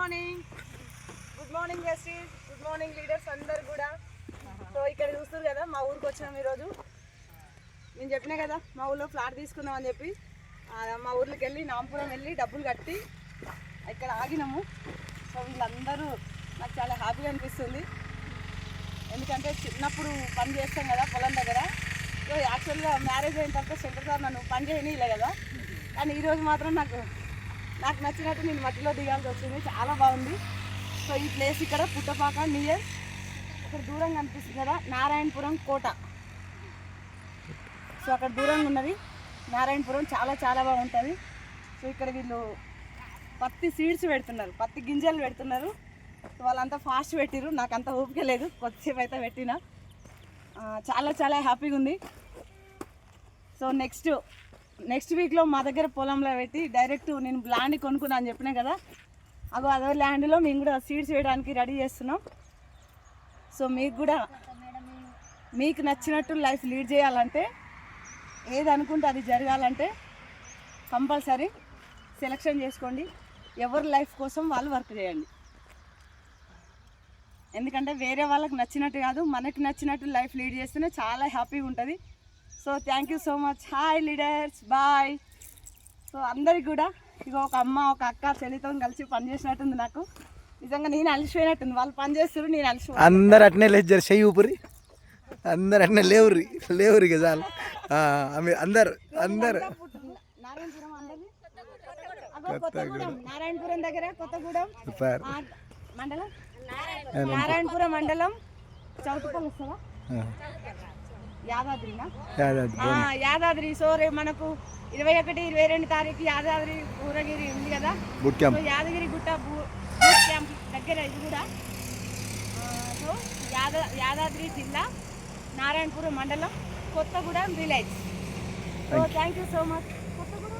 Morning good morning justice good morning leaders అందరు కూడా. So ఇక్కడ చూస్తారు కదా మా ఊరికి వచ్చినాం ఈరోజు. నేను చెప్పినా కదా మా ఊళ్ళో ఫ్లాట్ తీసుకుందాం అని చెప్పి. మా ఊర్లోకి వెళ్ళి నాంపురం వెళ్ళి డబ్బులు కట్టి ఇక్కడ ఆగినాము. సో వీళ్ళందరూ నాకు చాలా హ్యాపీగా అనిపిస్తుంది. ఎందుకంటే చిన్నప్పుడు పని చేస్తాం కదా పొలం దగ్గర. సో యాక్చువల్గా మ్యారేజ్ అయిన తర్వాత శంకర్ సార్ నన్ను పని చేయనీయలే కదా. కానీ ఈరోజు మాత్రం నాకు నాకు నచ్చినట్టు నేను మట్టిలో దిగాల్సి వచ్చింది. చాలా బాగుంది. సో ఈ ప్లేస్ ఇక్కడ పుట్టపాక నియర్ ఇక్కడ దూరంగా అనిపిస్తుంది కదా నారాయణపురం కోట. సో అక్కడ దూరంగా ఉన్నది. నారాయణపురం చాలా చాలా బాగుంటుంది. సో ఇక్కడ వీళ్ళు పత్తి సీడ్స్ పెడుతున్నారు పత్తి గింజలు పెడుతున్నారు. సో వాళ్ళంతా ఫాస్ట్ పెట్టిరు నాకు అంత ఓపిక లేదు. కొద్దిసేపు అయితే పెట్టిన. చాలా చాలా హ్యాపీగా ఉంది. సో నెక్స్ట్ నెక్స్ట్ వీక్లో మా దగ్గర పొలంలో పెట్టి డైరెక్ట్ నేను ల్యాండ్ కొనుక్కున్నా అని చెప్పినా కదా? అగో అదో ల్యాండ్లో మేము కూడా సీడ్స్ వేయడానికి రెడీ చేస్తున్నాం. సో మీకు కూడా మీకు నచ్చినట్టు లైఫ్ లీడ్ చేయాలంటే ఏది అనుకుంటే అది జరగాలంటే కంపల్సరీ సెలక్షన్ చేసుకోండి. ఎవరి లైఫ్ కోసం వాళ్ళు వర్క్ చేయండి. ఎందుకంటే వేరే వాళ్ళకి నచ్చినట్టు కాదు మనకి నచ్చినట్టు లైఫ్ లీడ్ చేస్తేనే చాలా హ్యాపీగా ఉంటుంది. So thank you so much hi leaders bye so అందరికి కూడా ఇక ఒక అమ్మ ఒక అక్క చెల్లితో కలిసి పని చేసినట్టుంది నాకు. నిజంగా నేను అలసిపోయినట్టుంది. వాళ్ళు పని చేస్తారు నేను అలసిపోయి అందరు అట్నే లేచారు చెయ్యి ఊపిరి అందరు అట్నే లేవురి లేవురి ఆమె అందరు అందరు. నారాయణపురం దగ్గర కొత్తగూడెం. మండలం? నారాయణపురం. మండలం. చౌటుపల్లి యాదాద్రినా? యాదాద్రి. ఆ, యాదాద్రి సో రేపు మనకు ఇరవై ఒకటి ఇరవై రెండు తారీఖు యాదాద్రి ఊరగిరి ఉంది కదా? Boot so camp Yadagiri Gutta camp దగ్గర ఇది కూడా. సో యాద యాదాద్రి జిల్లా నారాయణపురం మండలం Kothagudem village. So thank you so much Kothagudem